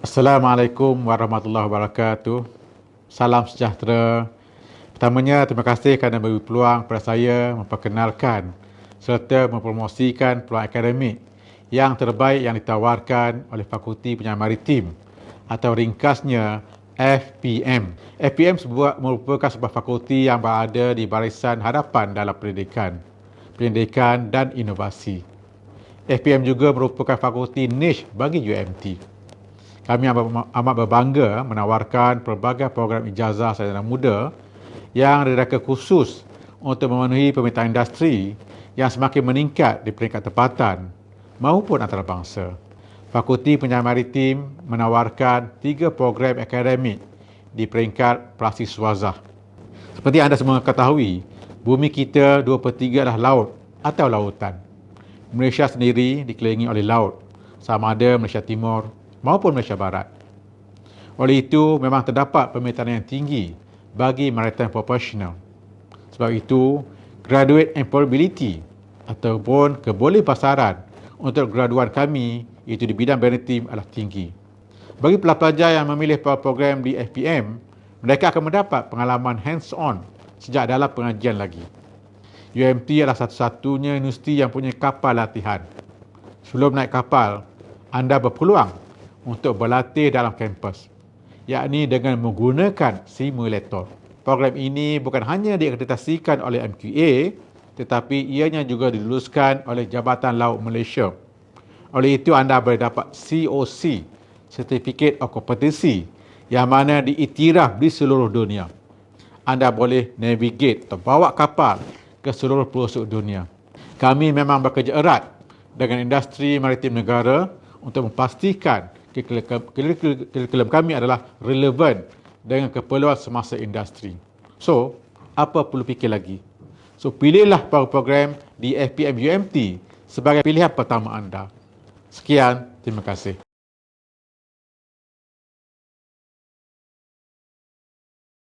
Assalamualaikum warahmatullahi wabarakatuh. Salam sejahtera. Pertamanya, terima kasih kerana beri peluang kepada saya memperkenalkan serta mempromosikan peluang akademik yang terbaik yang ditawarkan oleh Fakulti Penyelidikan Maritim atau ringkasnya FPM. FPM sebuah, merupakan sebuah fakulti yang berada di barisan hadapan dalam pendidikan, pendidikan dan inovasi. FPM juga merupakan fakulti niche bagi UMT. Kami amat berbangga menawarkan pelbagai program ijazah sarjana muda yang direka khusus untuk memenuhi permintaan industri yang semakin meningkat di peringkat tempatan maupun antarabangsa. Fakulti Penyelidikan Maritim menawarkan tiga program akademik di peringkat praksi swazah. Seperti anda semua ketahui, bumi kita 2 per 3 adalah laut atau lautan. Malaysia sendiri dikelilingi oleh laut, sama ada Malaysia Timur maupun Malaysia Barat. Oleh itu, memang terdapat permintaan yang tinggi bagi maritime professional. Sebab itu, graduate employability ataupun keboleh pasaran untuk graduan kami itu di bidang maritim adalah tinggi. Bagi pelajar yang memilih program di FPM, mereka akan mendapat pengalaman hands-on sejak dalam pengajian lagi. UMT adalah satu-satunya universiti yang punya kapal latihan. Sebelum naik kapal, anda berpeluang untuk berlatih dalam kampus, yakni dengan menggunakan simulator. Program ini bukan hanya diakreditasikan oleh MQA, tetapi ianya juga diluluskan oleh Jabatan Laut Malaysia. Oleh itu anda boleh dapat COC, Certificate of Competency, yang mana diiktiraf di seluruh dunia. Anda boleh navigate atau bawa kapal ke seluruh pelosok dunia. Kami memang bekerja erat dengan industri maritim negara untuk memastikan kurikulum kami adalah relevan dengan keperluan semasa industri. So, apa perlu fikir lagi? So, pilihlah program di FPM UMT sebagai pilihan pertama anda. Sekian, terima kasih.